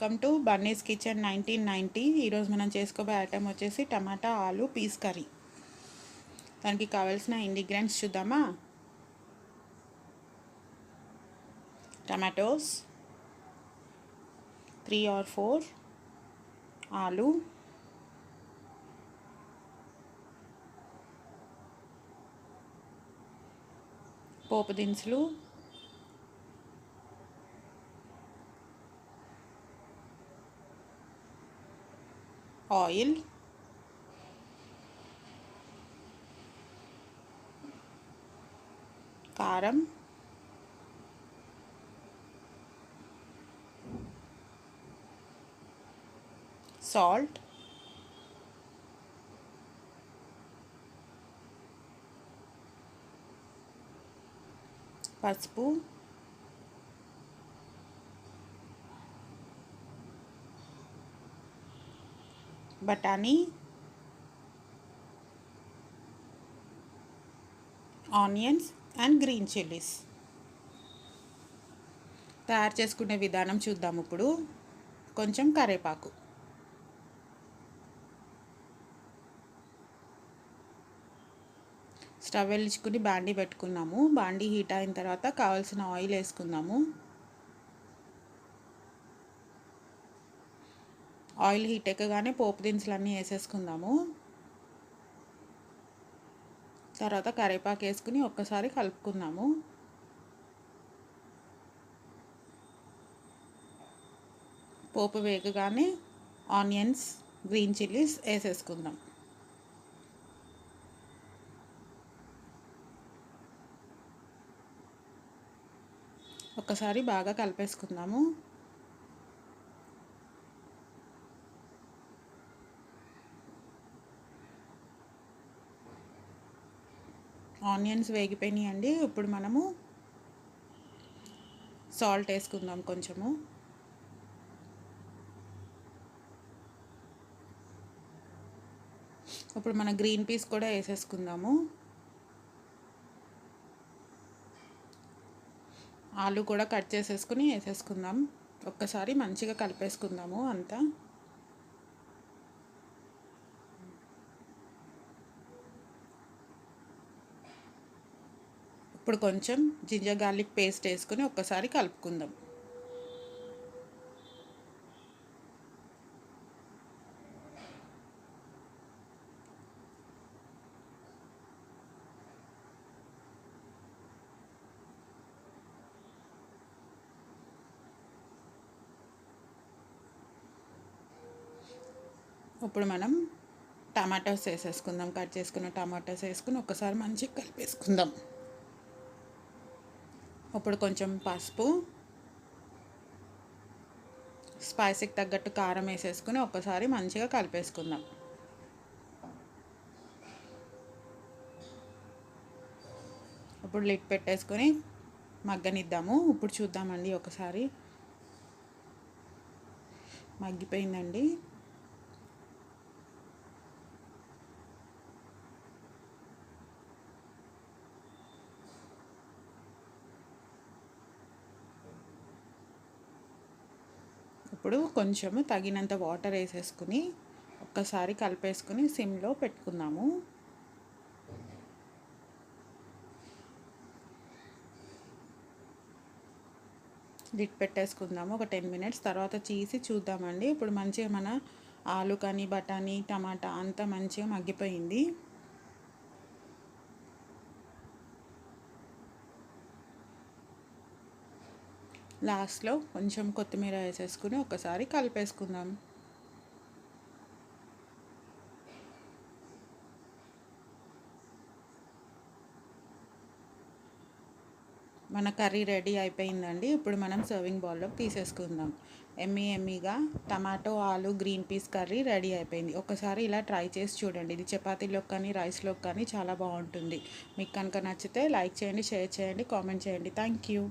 Welcome to Bunny's kitchen nineteen ninety ఈరోజు మనం చేసుకోబోయే ఐటమ్ వచ్చేసి టమాటా ఆలు పీస్ కర్రీ. దానికి కావాల్సిన ఇంగ్రీడియంట్స్ చూద్దామా? టమాటోస్ త్రీ ఆర్ ఫోర్ ఆలు పోపు దినుసులు ఆయిల్ కారం సాల్ట్ పసుపు బఠానీ ఆనియన్స్ అండ్ గ్రీన్ చిల్లీస్. తయారు చేసుకునే విధానం చూద్దాం ఇప్పుడు. కొంచెం కరేపాకు. స్టవ్ వెలించుకుని బాండీ పెట్టుకున్నాము. బాండీ హీట్ అయిన తర్వాత కావాల్సిన ఆయిల్ వేసుకుందాము. ఆయిల్ హీట్ ఎక్కగానే పోపు దినుసులు అన్నీ వేసేసుకుందాము. తర్వాత కరివేపాకు వేసుకుని ఒక్కసారి కలుపుకుందాము. పోపు వేగగానే ఆనియన్స్ గ్రీన్ చిల్లీస్ వేసేసుకుందాం. ఒక్కసారి బాగా కలిపేసుకుందాము. ఆనియన్స్ వేగిపోయినాయండి. ఇప్పుడు మనము సాల్ట్ వేసుకుందాం కొంచెము. ఇప్పుడు మన గ్రీన్ పీస్ కూడా వేసేసుకుందాము. ఆలు కూడా కట్ చేసేసుకుని వేసేసుకుందాం. ఒక్కసారి మంచిగా కలిపేసుకుందాము అంతా. ఇప్పుడు కొంచెం జింజర్ గార్లిక్ పేస్ట్ వేసుకొని ఒక్కసారి కలుపుకుందాం. ఇప్పుడు మనం టమాటోస్ వేసేసుకుందాం. కట్ చేసుకున్న టమాటోస్ వేసుకుని ఒకసారి మంచిగా కలిపేసుకుందాం. ఇప్పుడు కొంచెం పసుపు స్పైసీకి తగ్గట్టు కారం వేసేసుకుని ఒక్కసారి మంచిగా కలిపేసుకుందాం. ఇప్పుడు లిట్ పెట్టేసుకొని మగ్గనిద్దాము. ఇప్పుడు చూద్దామండి ఒకసారి. మగ్గిపోయిందండి. ఇప్పుడు కొంచెము తగినంత వాటర్ వేసేసుకుని ఒక్కసారి కలిపేసుకుని సిమ్లో పెట్టుకుందాము. లిట్ పెట్టేసుకుందాము. ఒక టెన్ మినిట్స్ తర్వాత చీసి చూద్దామండి. ఇప్పుడు మంచిగా మన ఆలు కానీ బఠానీ టమాటా అంతా మంచిగా మగ్గిపోయింది. లాస్ట్లో కొంచెం కొత్తిమీర వేసేసుకుని ఒకసారి కలిపేసుకుందాం. మన కర్రీ రెడీ అయిపోయిందండి. ఇప్పుడు మనం సర్వింగ్ బౌల్లో తీసేసుకుందాం. ఎమ్మీ ఎమ్మీగా టమాటో ఆలు గ్రీన్ పీస్ కర్రీ రెడీ అయిపోయింది. ఒకసారి ఇలా ట్రై చేసి చూడండి. ఇది చపాతీలో కానీ రైస్లో కానీ చాలా బాగుంటుంది. మీకు కనుక నచ్చితే లైక్ చేయండి షేర్ చేయండి కామెంట్ చేయండి. Thank you.